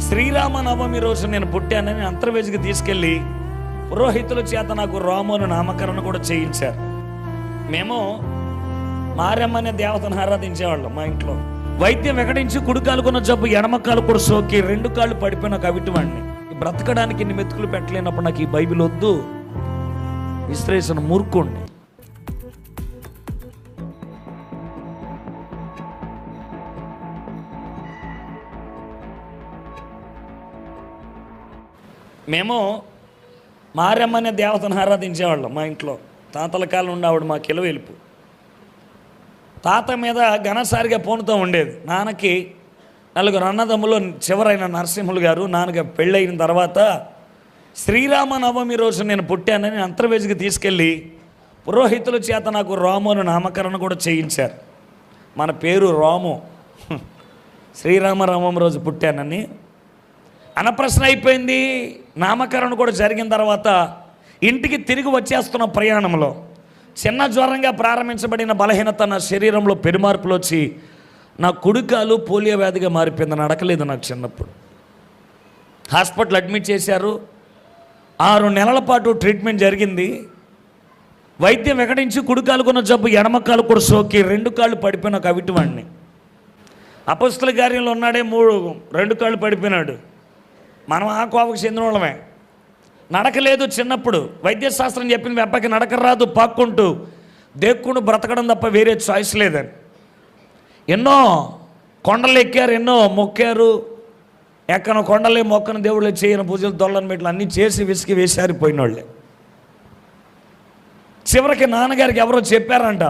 శ్రీరామ నవమి రోజు నేను పుట్టానని అంతర్వేదికి తీసుకెళ్ళి పురోహితుల చేత నాకు రామును నామకరణ కూడా చేయించారు. మేము మారమ్మ అనే దేవతను ఆరాధించేవాళ్ళం మా ఇంట్లో. వైద్యం వెకటించి కుడికాలుకున్న జబ్బు ఎడమకాలు కూడా సోకి రెండు కాళ్ళు పడిపోయిన కవిటివాడిని బ్రతకడానికి ఇన్ని మెతుకులు పెట్టలేనప్పుడు నాకు ఈ బైబిల్ వద్దు. విశ్లేషణ మూర్ఖుణ్ణి. మేము మారమ్మనే దేవతను ఆరాధించేవాళ్ళం మా ఇంట్లో. తాతల కాలం ఉండి ఆవిడ మా కిలో వెలుపు తాత మీద ఘనసారిగా పోనుతూ ఉండేది. నాన్నకి నలుగురు అన్నదమ్ములు చివరైన నరసింహులు గారు నాన్నగా పెళ్ళయిన తర్వాత శ్రీరామ నవమి రోజు నేను పుట్టానని అంతర్వేదికి తీసుకెళ్ళి పురోహితుల చేత నాకు రామును నామకరణ కూడా చేయించారు. మన పేరు రాము. శ్రీరామరామం రోజు పుట్టానని. అనప్రశ్న అయిపోయింది. నామకరణ కూడా జరిగిన తర్వాత ఇంటికి తిరిగి వచ్చేస్తున్న ప్రయాణంలో చిన్న జ్వరంగా ప్రారంభించబడిన బలహీనత నా శరీరంలో పెరుమార్పులు వచ్చి నా కుడికాలు పోలియో వ్యాధిగా మారిపోయింది. నడకలేదు నాకు చిన్నప్పుడు. హాస్పిటల్ అడ్మిట్ చేశారు. ఆరు నెలల పాటు ట్రీట్మెంట్ జరిగింది. వైద్యం వెకటించి కుడికాలుకున్న జబ్బు ఎడమకాలు కూడా సోకి రెండు కాళ్ళు పడిపోయిన ఒక అవిటివాడిని అపస్తుల కార్యంలో ఉన్నాడే మూడు రెండు కాళ్ళు పడిపోయినాడు. మనం ఆ కోవకు చెందిన వాళ్ళమే. నడకలేదు చిన్నప్పుడు. వైద్యశాస్త్రం చెప్పిన వెప్పకి నడక రాదు పాక్కుంటూ దేక్కుంటూ బ్రతకడం తప్ప వేరే చాయిస్ లేదని. ఎన్నో కొండలు ఎక్కారు ఎన్నో మొక్కారు. ఎక్కన కొండలే మొక్కను దేవుళ్ళు చేయని పూజలు దొల్లని మెట్లు అన్నీ చేసి విసిగి వేసారిపోయిన వాళ్ళే చివరికి నాన్నగారికి ఎవరో చెప్పారంట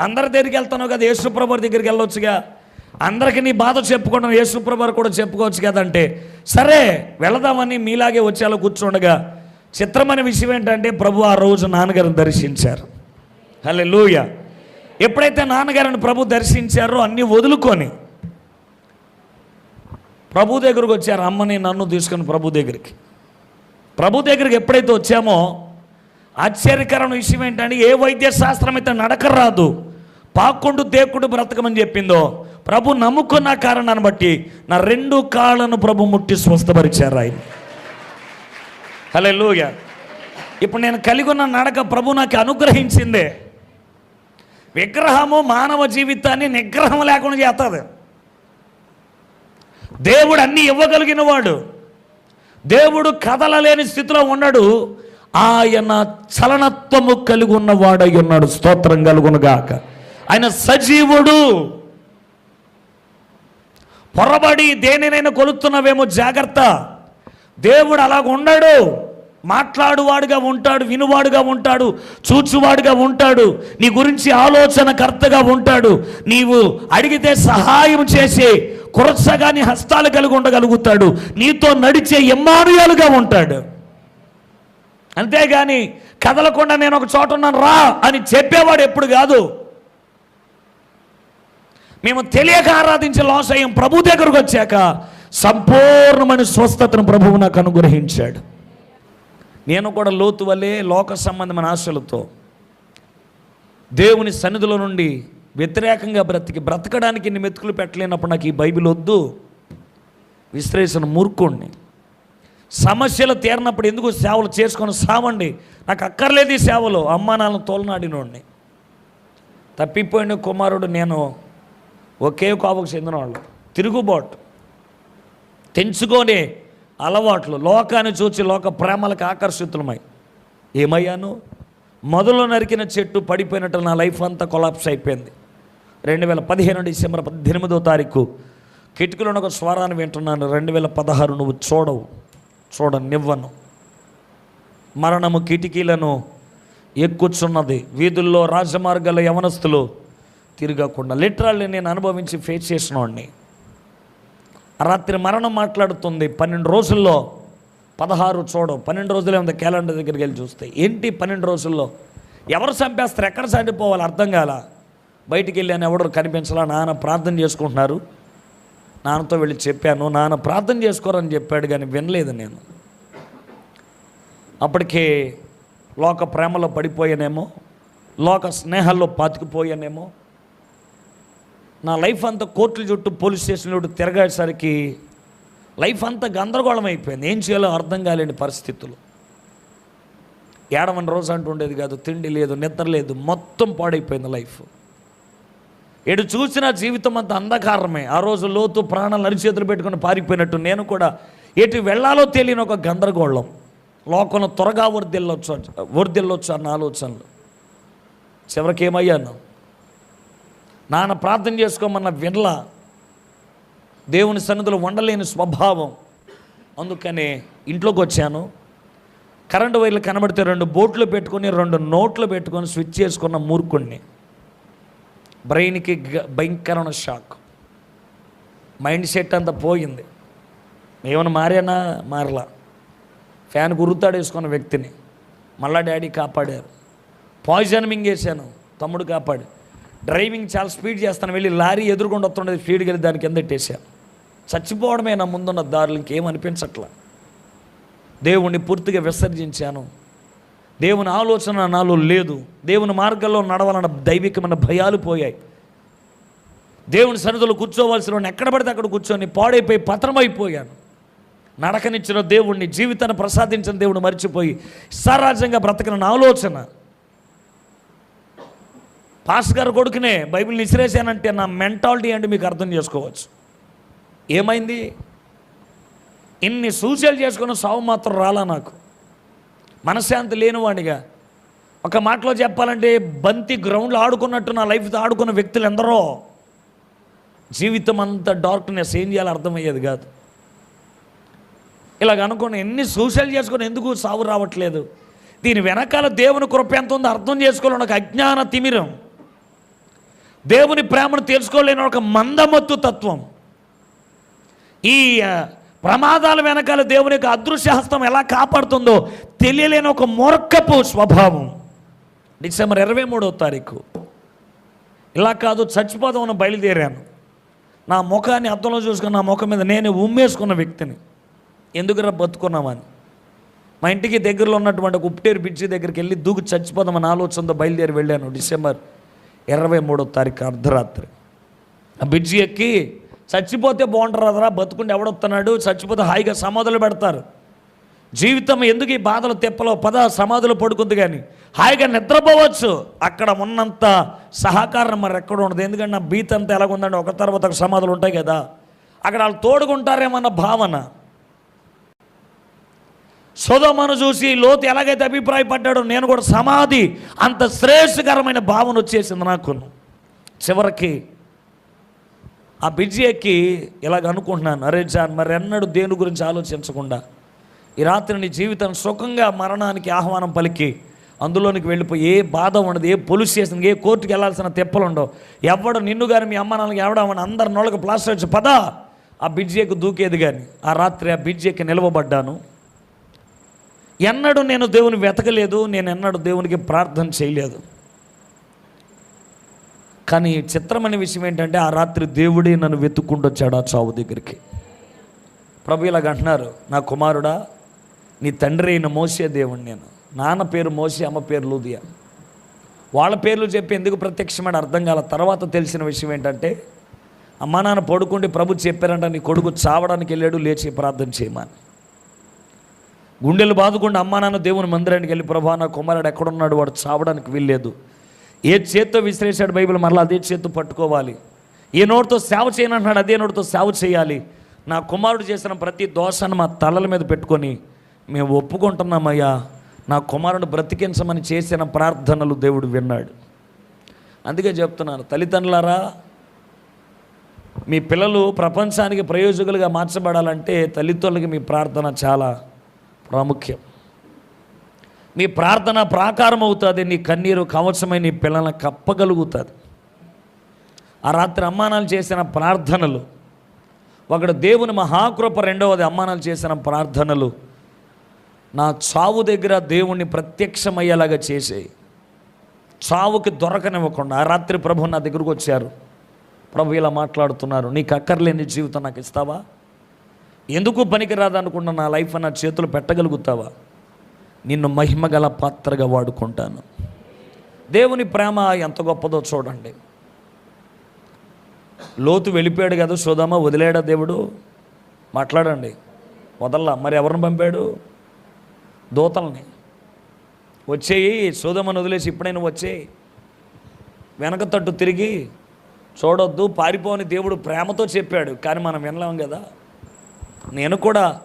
అందరి దగ్గరికి వెళ్తాను కదా యేసుప్రభు దగ్గరికి వెళ్ళొచ్చుగా. అందరికి నీ బాధ చెప్పుకోవడం యేసుప్రభు కూడా చెప్పుకోవచ్చు కదంటే సరే వెళదామని మీలాగే వచ్చేలా కూర్చుండగా చిత్రమైన విషయం ఏంటంటే ప్రభు ఆ రోజు నాన్నగారిని దర్శించారు. హలే లూయ ఎప్పుడైతే నాన్నగారిని ప్రభు దర్శించారో అన్నీ వదులుకొని ప్రభు దగ్గరకు వచ్చారు అమ్మని నన్ను తీసుకుని ప్రభు దగ్గరికి. ప్రభు దగ్గరికి ఎప్పుడైతే వచ్చామో ఆశ్చర్యకరమైన విషయం ఏంటంటే ఏ వైద్య శాస్త్రం అయితే నడక రాదు పాక్కుంటూ తేక్కుంటూ బ్రతకమని చెప్పిందో ప్రభు నమ్ముకున్న కారణాన్ని బట్టి నా రెండు కాళ్ళను ప్రభు ముట్టి స్వస్థపరిచారు ఆయన. హలో లూయ ఇప్పుడు నేను కలిగి ఉన్న నడక ప్రభు నాకు అనుగ్రహించిందే. విగ్రహము మానవ జీవితాన్ని నిగ్రహం లేకుండా చేస్తుంది. దేవుడు అన్నీ ఇవ్వగలిగిన వాడు. దేవుడు కదలలేని స్థితిలో ఉన్నాడు. ఆయన చలనత్వము కలిగి ఉన్నవాడై ఉన్నాడు. స్తోత్రం కలుగునుగాక ఆయన సజీవుడు. పొరబడి దేనినైనా కొలుస్తున్నవేమో జాగ్రత్త. దేవుడు అలాగ ఉండడు. మాట్లాడువాడుగా ఉంటాడు వినువాడుగా ఉంటాడు చూచువాడుగా ఉంటాడు నీ గురించి ఆలోచనకర్తగా ఉంటాడు. నీవు అడిగితే సహాయం చేసే కురసగా నీ హస్తాలు కలిగి ఉండగలుగుతాడు. నీతో నడిచే ఎమ్మానుయాలుగా ఉంటాడు. అంతేగాని కదలకుండా నేను ఒక చోట ఉన్నాను రా అని చెప్పేవాడు ఎప్పుడు కాదు. మేము తెలియక ఆరాధించే లాస్ అయ్యాం. ప్రభు దగ్గరకు వచ్చాక సంపూర్ణమైన స్వస్థతను ప్రభువు నాకు అనుగ్రహించాడు. నేను కూడా లోతు వలె లోక సంబంధమైన ఆశలతో దేవుని సన్నిధిలో నుండి వ్యతిరేకంగా బ్రతికి బ్రతకడానికి ఇన్ని మెతుకులు పెట్టలేనప్పుడు నాకు ఈ బైబిల్ వద్దు. విశ్లేషణ మూర్ఖుణ్ణి. సమస్యలు తీరినప్పుడు ఎందుకు సేవలు చేసుకొని సావండి? నాకు అక్కర్లేదు ఈ సేవలు. అమ్మానాలను తోలనాడినోడిని. తప్పిపోయిన కుమారుడు నేను ఒకే కోపకు చెందిన వాళ్ళు. తిరుగుబాటు. తెంచుకోనే అలవాట్లు లోకాన్ని చూచి లోక ప్రేమలకు ఆకర్షితులమై. ఏమయ్యాను? మొదలు నరికిన చెట్టు పడిపోయినట్టు నా లైఫ్ అంతా కొలాప్స్ అయిపోయింది. రెండు వేల పదిహేను డిసెంబర్ పద్దెనిమిదో తారీఖు కిటికీలో ఒక స్వరాన్ని వింటున్నాను. రెండు వేల పదహారు నువ్వు చూడవు చూడనివ్వను. మరణము కిటికీలను ఎక్కుచున్నది. వీధుల్లో రాజమార్గాల యవనస్తులు తిరగకుండా లిటరల్లీ నేను అనుభవించి ఫేస్ చేసిన వాడిని. రాత్రి మరణం మాట్లాడుతుంది పన్నెండు రోజుల్లో పదహారు చూడవు పన్నెండు రోజులే ఉంది క్యాలెండర్ దగ్గరికి వెళ్ళి చూస్తే. ఏంటి పన్నెండు రోజుల్లో? ఎవరు చంపేస్తారు? ఎక్కడ చనిపోవాలి? అర్థం కాల? బయటికి వెళ్ళాను ఎవరు కనిపించాలా? నాన్న ప్రార్థన చేసుకుంటున్నారు. నాన్నతో వెళ్ళి చెప్పాను నాన్న ప్రార్థన చేసుకోరని చెప్పాడు కానీ వినలేదు నేను. అప్పటికే లోక ప్రేమలో పడిపోయానేమో లోక స్నేహాల్లో పాతికిపోయానేమో నా లైఫ్ అంతా కోర్టుల చుట్టూ పోలీస్ స్టేషన్ చుట్టూ తిరగేసరికి లైఫ్ అంతా గందరగోళం అయిపోయింది. ఏం చేయాలో అర్థం కాలేని పరిస్థితులు. ఏడవని రోజు అంటూ ఉండేది కాదు తిండి లేదు నిద్ర లేదు మొత్తం పాడైపోయింది లైఫ్. ఎటు చూసిన జీవితం అంతా అంధకారమే. ఆ రోజు లోతు ప్రాణాలు అరిచేతులు పెట్టుకుని పారిపోయినట్టు నేను కూడా ఎటు వెళ్ళాలో తెలియని ఒక గందరగోళం. లోకంలో త్వరగా వర్దిల్లొచ్చు వర్దిల్లొచ్చు అన్న ఆలోచనలు. చివరికి ఏమయ్యాను? నాన్న ప్రార్థన చేసుకోమన్న వినల. దేవుని సన్నిధిలో వండలేని స్వభావం. అందుకనే ఇంట్లోకి వచ్చాను కరెంటు వైర్లు కనబడితే రెండు బోట్లు పెట్టుకొని రెండు నోట్లు పెట్టుకొని స్విచ్ చేసుకున్న మూర్ఖుణ్ణి. బ్రెయిన్కి భయంకరమైన షాక్. మైండ్ సెట్ అంతా పోయింది. ఏమైనా మారేనా? మారలా. ఫ్యాన్ గుర్తాడేసుకున్న వ్యక్తిని. మళ్ళా డాడీ కాపాడారు. పాయిజన్ మింగేశాను తమ్ముడు కాపాడు డ్రైవింగ్ చాలా స్పీడ్ చేస్తాను వెళ్ళి లారీ ఎదురుకుండా వస్తుండేది స్పీడ్కి వెళ్ళి దాని కింద పెట్టేశాను చచ్చిపోవడమే నా ముందున్న దారులు ఇంకేం అనిపించట్లా. దేవుణ్ణి పూర్తిగా విసర్జించాను. దేవుని ఆలోచన నాలో లేదు. దేవుని మార్గంలో నడవాలన్న దైవికమైన భయాలు పోయాయి. దేవుని సన్నిధిలో కూర్చోవలసిన ఎక్కడ పడితే అక్కడ కూర్చొని పాడైపోయి పత్రమైపోయాను నడకనిచ్చిన దేవుణ్ణి జీవితాన్ని ప్రసాదించిన దేవుడు మర్చిపోయి సారాజ్యంగా బ్రతకన ఆలోచన పాస్ గారు కొడుకునే బైబిల్ నిసిరేసానంటే నా మెంటాలిటీ అంటే మీకు అర్థం చేసుకోవచ్చు. ఏమైంది? ఇన్ని సూచనలు చేసుకున్న సావు మాత్రం రాలా నాకు. మనశ్శాంతి లేనివాడిగా. ఒక మాటలో చెప్పాలంటే బంతి గ్రౌండ్లో ఆడుకున్నట్టు నా లైఫ్తో ఆడుకున్న వ్యక్తులు ఎందరో జీవితం అంతా డార్క్నెస్ ఏం చేయాలో అర్థమయ్యేది కాదు. ఇలాగ అనుకుని ఎన్ని సూచనలు చేసుకుని ఎందుకు సావు రావట్లేదు? దీని వెనకాల దేవుని కృప ఎంత ఉందో అర్థం చేసుకోవాలి ఒక అజ్ఞాన తిమిరం. దేవుని ప్రేమను తెలుసుకోలేని ఒక మందమత్తు తత్వం. ఈ ప్రమాదాల వెనకాల దేవుని యొక్క అదృశ్య హస్తం ఎలా కాపాడుతుందో తెలియలేని ఒక మూర్ఖపు స్వభావం. డిసెంబర్ ఇరవై మూడవ తారీఖు. ఇలా కాదు చచ్చిపోదామని బయలుదేరాను. నా ముఖాన్ని అద్దంలో చూసుకుని నా ముఖం మీద నేను ఉమ్మేసుకున్న వ్యక్తిని. ఎందుకురా బతుకున్నామని మా ఇంటికి దగ్గరలో ఉన్నటువంటి ఒక ఉప్టేరు బ్రిడ్జి దగ్గరికి వెళ్ళి దూకు చచ్చిపోదామని ఆలోచనతో బయలుదేరి వెళ్ళాను డిసెంబర్ ఇరవై మూడో తారీఖు అర్ధరాత్రి. ఆ బ్రిడ్జి ఎక్కి చచ్చిపోతే బాగుంటారు అదరా బతుకుంటే ఎవడొస్తున్నాడు చచ్చిపోతే హాయిగా సమాధులు పెడతారు. జీవితం ఎందుకు ఈ బాధలు తెప్పలో? పద సమాధులు పడుకుంది కానీ హాయిగా నిద్రపోవచ్చు. అక్కడ ఉన్నంత సహకారం మరి ఎక్కడ ఉండదు. ఎందుకంటే నా బీత్ అంతా ఎలాగుందంటే ఒక తర్వాత ఒక సమాధులు ఉంటాయి కదా. అక్కడ వాళ్ళు తోడుకుంటారేమన్న భావన. సుధమను చూసి లోతు ఎలాగైతే అభిప్రాయపడ్డాడో నేను కూడా సమాధి అంత శ్రేయస్కరమైన భావన వచ్చేసింది నాకు. చివరికి ఆ బిజీ ఎక్కి ఇలాగ అనుకుంటున్నాను అరే జాన్ మరి ఎన్నడూ దేని గురించి ఆలోచించకుండా ఈ రాత్రి నీ జీవితం సుఖంగా మరణానికి ఆహ్వానం పలికి అందులోనికి వెళ్ళిపోయి ఏ బాధ ఉండదు ఏ పోలీస్ ఏ కోర్టుకి వెళ్ళాల్సిన తెప్పలు ఉండవు. ఎవడు నిన్ను కానీ మీ అమ్మ నాన్నకి ఎవడమని అందరి నోళ్ళకి ప్లాస్టర్ వచ్చి పద. ఆ బిడ్జేకి దూకేది కానీ ఆ రాత్రి ఆ బిడ్జేకి నిలవబడ్డాను. ఎన్నడూ నేను దేవుని వెతకలేదు నేను ఎన్నడూ దేవునికి ప్రార్థన చేయలేదు. కానీ చిత్రమైన విషయం ఏంటంటే ఆ రాత్రి దేవుడే నన్ను వెతుక్కుంటూ వచ్చాడు ఆ చావు దగ్గరికి. ప్రభు ఇలాగ అంటున్నారు నా కుమారుడా నీ తండ్రి అయిన మోసే దేవుడు నేను. నాన్న పేరు మోసే అమ్మ పేరు లూదియా. వాళ్ళ పేర్లు చెప్పి ఎందుకు ప్రత్యక్షమైన అర్థం కాల తర్వాత తెలిసిన విషయం ఏంటంటే అమ్మా నాన్న పడుకుంటే ప్రభు చెప్పారంట నీ కొడుకు చావడానికి వెళ్ళాడు లేచి ప్రార్థన చేయమని. గుండెలు బాదుకుండా అమ్మా నాన్న దేవుని మందిరానికి వెళ్ళి ప్రభా నా కుమారుడు ఎక్కడున్నాడు? వాడు చావడానికి వీల్లేదు. ఏ చేత్తో విసిరేశాడు బైబిల్ మరలా అదే చేత్తో పట్టుకోవాలి. ఏ నోటితో సేవ చేయనంటున్నాడు అదే నోటితో సేవ చేయాలి. నా కుమారుడు చేసిన ప్రతి దోషాన్ని మా తలల మీద పెట్టుకొని మేము ఒప్పుకుంటున్నామయ్యా. నా కుమారుడు బ్రతికించమని చేసిన ప్రార్థనలు దేవుడు విన్నాడు. అందుకే చెప్తున్నాను తల్లిదండ్రులారా మీ పిల్లలు ప్రపంచానికి ప్రయోజకులుగా మార్చబడాలంటే తల్లిదండ్రులకి మీ ప్రార్థన చాలా ప్రాముఖ్యం. మీ ప్రార్థన ప్రాకారం అవుతుంది నీ కన్నీరు కవచమై నీ పిల్లలను కప్పగలుగుతుంది. ఆ రాత్రి అమ్మానాలు చేసిన ప్రార్థనలు ఒకడు దేవుని మహాకృప రెండవది అమ్మానాలు చేసిన ప్రార్థనలు నా చావు దగ్గర దేవుణ్ణి ప్రత్యక్షమయ్యేలాగా చేసేయి. చావుకి దొరకనివ్వకుండా ఆ రాత్రి ప్రభు నా దగ్గరకు వచ్చారు. ప్రభు ఇలా మాట్లాడుతున్నారు నీకు అక్కర్లేని జీవితం నాకు ఇస్తావా? ఎందుకు పనికిరాదు అనుకున్న నా లైఫ్ నా చేతులు పెట్టగలుగుతావా? నిన్ను మహిమగల పాత్రగా వాడుకుంటాను. దేవుని ప్రేమ ఎంత గొప్పదో చూడండి. లోతు వెళ్ళిపోయాడు కదా సోదామా వదిలేడా దేవుడు? మాట్లాడండి. వదల్లా? మరి ఎవరిని పంపాడు? దూతల్ని. వచ్చేయి సోదమని వదిలేసి ఇప్పుడైనా వచ్చేయి. వెనక తట్టు తిరిగి చూడొద్దు పారిపోని దేవుడు ప్రేమతో చెప్పాడు. కానీ మనం వినలేం కదా. నేను కూడా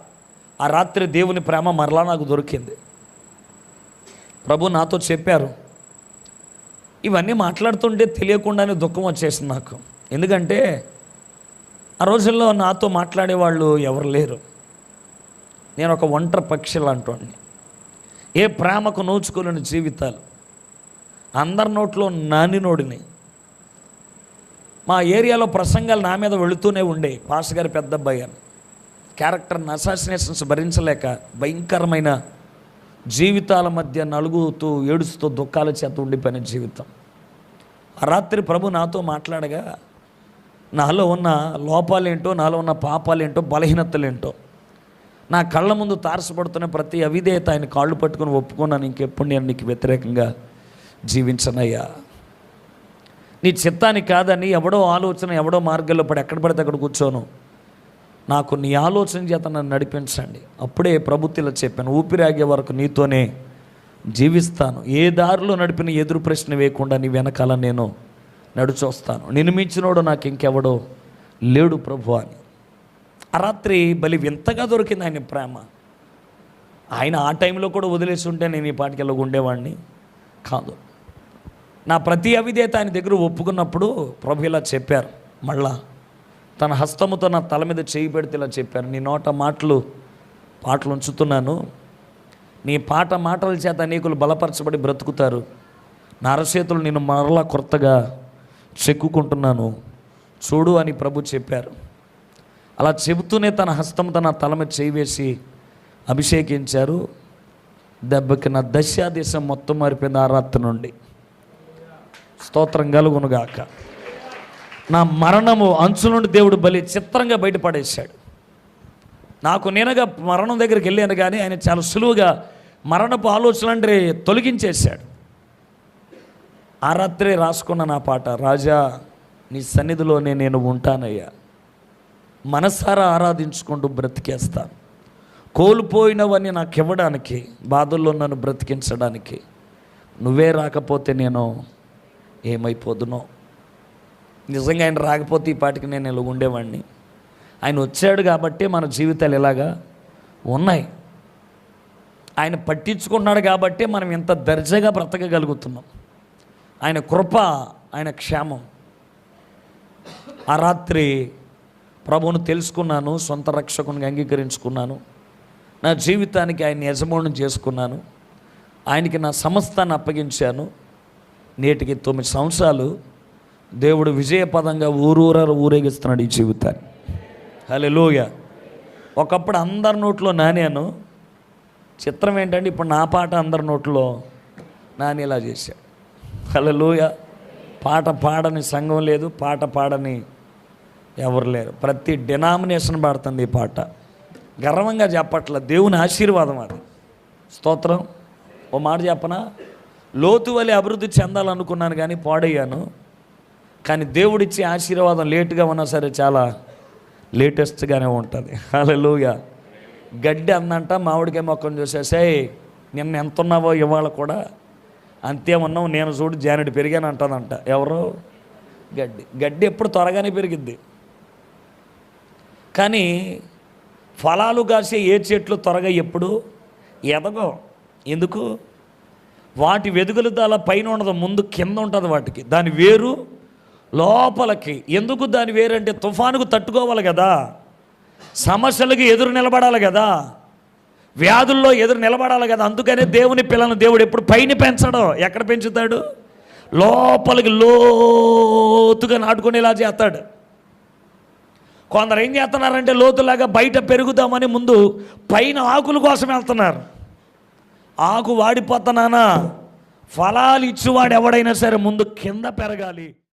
ఆ రాత్రి దేవుని ప్రేమ మరలా నాకు దొరికింది. ప్రభు నాతో చెప్పారు ఇవన్నీ మాట్లాడుతుంటే తెలియకుండానే దుఃఖం వచ్చేసింది నాకు. ఎందుకంటే ఆ రోజుల్లో నాతో మాట్లాడేవాళ్ళు ఎవరు లేరు. నేను ఒక ఒంటరి పక్షి లాంటి ఏ ప్రేమకు నోచుకోలేని జీవితాలు. అందరి నోట్లో నాని నోడిని. మా ఏరియాలో ప్రసంగాలు నా మీద వెళుతూనే ఉండే పాస్ గారి పెద్ద అబ్బాయి అని. క్యారెక్టర్ని అసాసినేషన్స్ భరించలేక భయంకరమైన జీవితాల మధ్య నలుగుతూ ఏడుస్తూ దుఃఖాల చేత ఉండిపోయిన జీవితం. ఆ రాత్రి ప్రభు నాతో మాట్లాడగా నాలో ఉన్న లోపాలేంటో నాలో ఉన్న పాపాలేంటో బలహీనతలేంటో నా కళ్ళ ముందు తారసపడుతున్న ప్రతి అవిధేయత ఆయన కాళ్ళు పట్టుకుని ఒప్పుకున్నాను ఇంకెప్పుడు నేను నీకు వ్యతిరేకంగా జీవించనయ్యా. నీ చిత్తానికి కాదని ఎవడో ఆలోచన ఎవడో మార్గంలో పడి ఎక్కడ పడితే అక్కడ కూర్చోను. నాకు నీ ఆలోచన చేత నన్ను నడిపించండి. అప్పుడే ప్రభుత్వలో చెప్పాను ఊపిరాగే వరకు నీతోనే జీవిస్తాను. ఏ దారిలో నడిపిన ఎదురు ప్రశ్న వేయకుండా నీ వెనకాల నేను నడుచొస్తాను. నిన్ను మించినోడు నాకు ఇంకెవడో లేడు ప్రభు అని. ఆ రాత్రి బలి వింతగా దొరికింది ఆయన ప్రేమ. ఆయన ఆ టైంలో కూడా వదిలేసి ఉంటే నేను ఈ పాటికి ఉండేవాడిని కాదు. నా ప్రతి అవిధేత ఆయన దగ్గర ఒప్పుకున్నప్పుడు ప్రభు ఇలా చెప్పారు. మళ్ళా తన హస్తముతో నా తల మీద చేయి పెడితే ఇలా చెప్పారు. నీ నోట మాటలు పాటలు ఉంచుతున్నాను. నీ పాట మాటల చేత అనేకులు బలపరచబడి బ్రతుకుతారు. నా అరచేతులు నేను మరలా కొత్తగా చెక్కుకుంటున్నాను. చూడు అని ప్రభు చెప్పారు. అలా చెబుతూనే తన హస్తంతో నా తల మీద చేయి వేసి అభిషేకించారు. దెబ్బకి నా దశాదేశం మొత్తం మారిపోయింది ఆ రాత్రి నుండి. స్తోత్రం కలుగునుగాక. నా మరణము అంచు నుండి దేవుడు బలి చిత్రంగా బయటపడేశాడు. నాకు నేనగా మరణం దగ్గరికి వెళ్ళాను కానీ ఆయన చాలా సులువుగా మరణపు ఆలోచన తొలగించేశాడు. ఆ రాత్రే రాసుకున్న నా పాట రాజా నీ సన్నిధిలోనే నేను ఉంటానయ్యా. మనసారా ఆరాధించుకుంటూ బ్రతికేస్తాను. కోల్పోయినవన్నీ నాకు ఇవ్వడానికి బాధల్లో నన్ను బ్రతికించడానికి నువ్వే రాకపోతే నేను ఏమైపోదునో? నిజంగా ఆయన రాకపోతే ఈ పాటికి నేను ఇలా ఉండేవాడిని. ఆయన వచ్చాడు కాబట్టి మన జీవితాలు ఇలాగా ఉన్నాయి. ఆయన పట్టించుకున్నాడు కాబట్టి మనం ఇంత దర్జాగా బ్రతకగలుగుతున్నాం. ఆయన కృప ఆయన క్షేమం. ఆ రాత్రి ప్రభువును తెలుసుకున్నాను సొంత రక్షకుని అంగీకరించుకున్నాను. నా జీవితానికి ఆయన యజమానం చేసుకున్నాను. ఆయనకి నా సమస్తాన్ని అప్పగించాను. నేటికి తొమ్మిది సంవత్సరాలు దేవుడు విజయపదంగా ఊరూర ఊరేగిస్తున్నాడు ఈ జీవితాన్ని. హలే లోయ ఒకప్పుడు అందరి నోట్లో నానేను. చిత్రం ఏంటంటే ఇప్పుడు నా పాట అందరి నోట్లో నానేలా చేశాడు. హలో లోయ పాట పాడని సంఘం లేదు పాట పాడని ఎవరు లేరు. ప్రతి డినామినేషన్ పాడుతుంది ఈ పాట. గర్వంగా చెప్పట్ల దేవుని ఆశీర్వాదం అది. స్తోత్రం. ఓ మాట చెప్పనా? లోతు వలె అభివృద్ధి చెందాలనుకున్నాను కానీ పాడయ్యాను. కానీ దేవుడిచ్చే ఆశీర్వాదం లేటుగా ఉన్నా సరే చాలా లేటెస్ట్గానే ఉంటుంది. హల్లెలూయా. గడ్డి అందంట మామిడికాయ మొక్కను చూసేసాయి నిన్న ఎంత ఉన్నావో ఇవాళ కూడా అంతే ఉన్నావు నేను చూడు జానెడు పెరిగాను అంటదంట. ఎవరు? గడ్డి. గడ్డి ఎప్పుడు త్వరగానే పెరిగిద్ది. కానీ ఫలాలు కాసే ఏ చెట్లు త్వరగా ఎప్పుడు? ఎదగో ఎందుకు? వాటి వెదుగులుదల పైన ఉండదు ముందు కింద ఉంటుంది వాటికి. దాని వేరు లోపలికి. ఎందుకు దాని వేరంటే తుఫానుకు తట్టుకోవాలి కదా. సమస్యలకు ఎదురు నిలబడాలి కదా. వ్యాధుల్లో ఎదురు నిలబడాలి కదా. అందుకనే దేవుని పిల్లలను దేవుడు ఎప్పుడు పైన పెంచడం. ఎక్కడ పెంచుతాడు? లోపలికి లోతుగా నాటుకునేలా చేస్తాడు. కొందరు ఏం చేస్తున్నారంటే లోతులాగా బయట పెరుగుదామని ముందు పైన ఆకుల కోసం వెళ్తున్నారు. ఆకు వాడిపోతున్నానా ఫలాలు ఇచ్చేవాడు ఎవడైనా సరే ముందు కింద పెరగాలి.